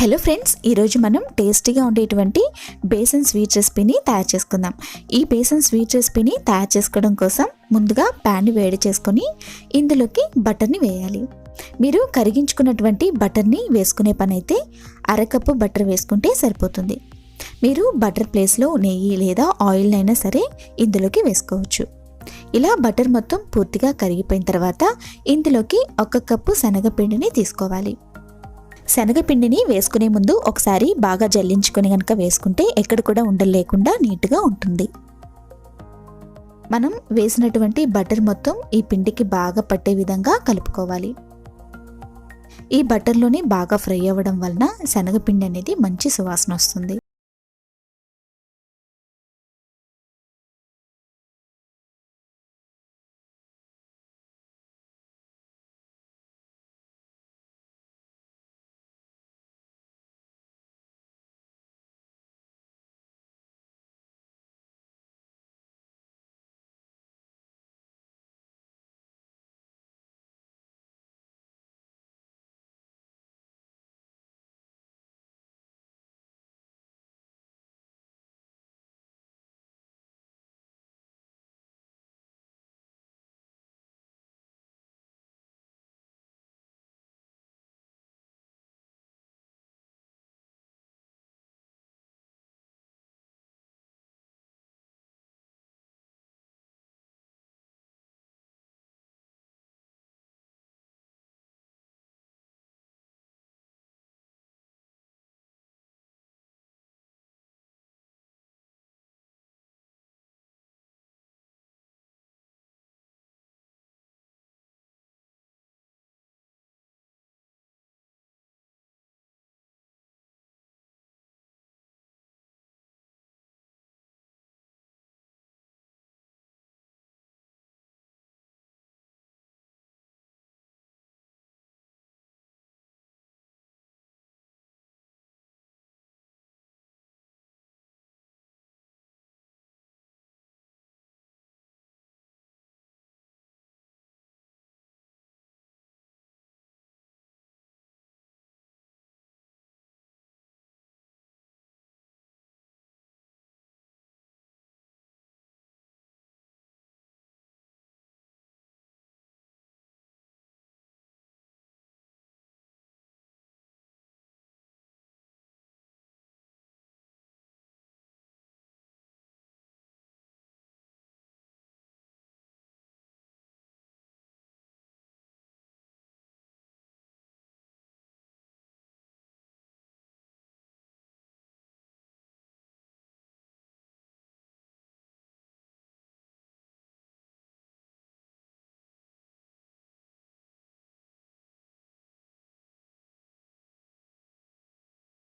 Hello friends ఈరోజు మనం టేస్టీగా ఉండేటువంటి బేసన్ స్వీట్ రెసిపీని తయారు చేసుకుందాం. ఈ బేసన్ స్వీట్ రెసిపీని తయారు చేసుకోవడం కోసం ముందుగా ప్యాన్ వేడి చేసుకొని ఇందులోకి బటర్ని వేయాలి. మీరు కరిగించుకున్నటువంటి బటర్ని వేసుకునే పని అయితే అరకప్పు బటర్ వేసుకుంటే సరిపోతుంది. మీరు బటర్ ప్లేస్లో నెయ్యి లేదా ఆయిల్ అయినా సరే ఇందులోకి వేసుకోవచ్చు. ఇలా బటర్ మొత్తం పూర్తిగా కరిగిపోయిన తర్వాత ఇందులోకి ఒక కప్పు శనగపిండిని తీసుకోవాలి. శనగపిండిని వేసుకునే ముందు ఒకసారి బాగా జల్లించుకొని కనుక వేసుకుంటే ఎక్కడ కూడా ఉండలు లేకుండా నీట్గా ఉంటుంది. మనం వేసినటువంటి బటర్ మొత్తం ఈ పిండికి బాగా పట్టే విధంగా కలుపుకోవాలి. ఈ బటర్లోనే బాగా ఫ్రై అవ్వడం వలన శనగపిండి అనేది మంచి సువాసన వస్తుంది.